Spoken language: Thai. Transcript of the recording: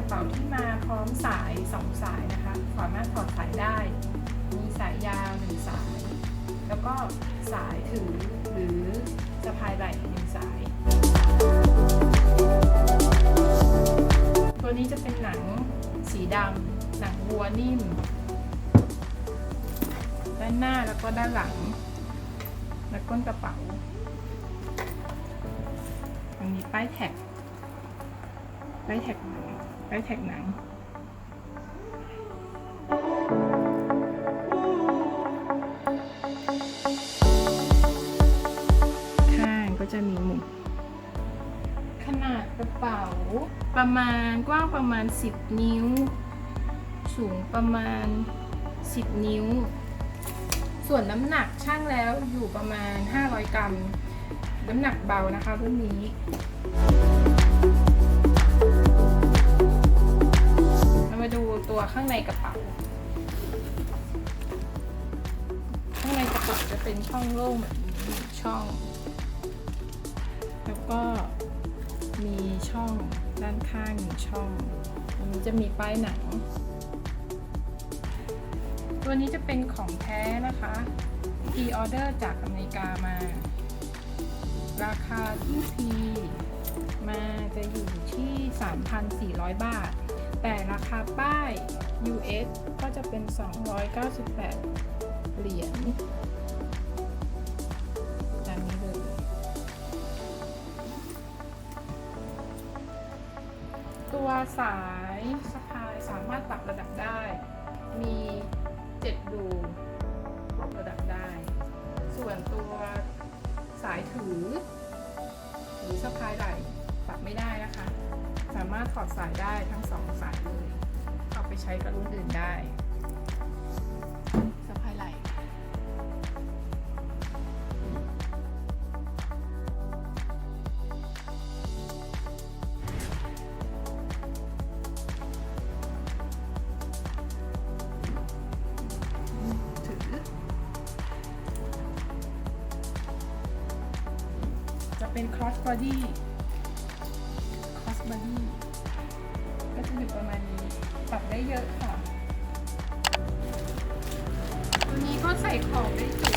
ระเป๋าที่มาพร้อมสายสองสายนะคะสามารถถอดสายได้ มีสายยาวหนึ่งสาย แล้วก็สายถือหรือสะพายไหล่หนึ่งสาย ตัวนี้จะเป็นหนังสีดำหนังวัวนิ่ม ด้านหน้าแล้วก็ด้านหลัง และก้นกระเป๋าอันนี้ป้ายแท็ก ป้ายแท็กหนังป้แท็กหนังข้างก็จะมีมุมขนาดกระเป๋าประมาณกว้างประมาณ 10 นิ้ว สูงประมาณ 10 นิ้ว ส่วนน้ำหนักช่างแล้วอยู่ประมาณ 500 กรัม น้ำหนักเบานะคะรุ่นนี้ ในกระเป๋า ข้างในกระเป๋าจะเป็นช่องโล่งแบบนี้ช่อง แล้วก็มีช่องด้านข้างหนึ่งช่อง อันนี้จะมีป้ายหนัง ตัวนี้จะเป็นของแท้นะคะพีออเดอร์จากอเมริกามา ราคาที่พีมาจะอยู่ที่ 3,400 บาท แต่ราคาป้าย US ก็จะเป็น 298 เหรียญตามนี้เลยตัวสายสะพายสามารถปรับระดับได้ มี7รูระดับได้ ส่วนตัวสายถือ หรือสะพายไหล่ปรับไม่ได้นะคะ สามารถถอดสายได้ทั้งสองสายเลยเอาไปใช้กับรุ่นอื่นได้สะพายไหล่ถือจะเป็น cross body บันนี่ก็จะอยู่ประมาณนี้ ปรับได้เยอะค่ะ ตัวนี้ก็ใส่ของได้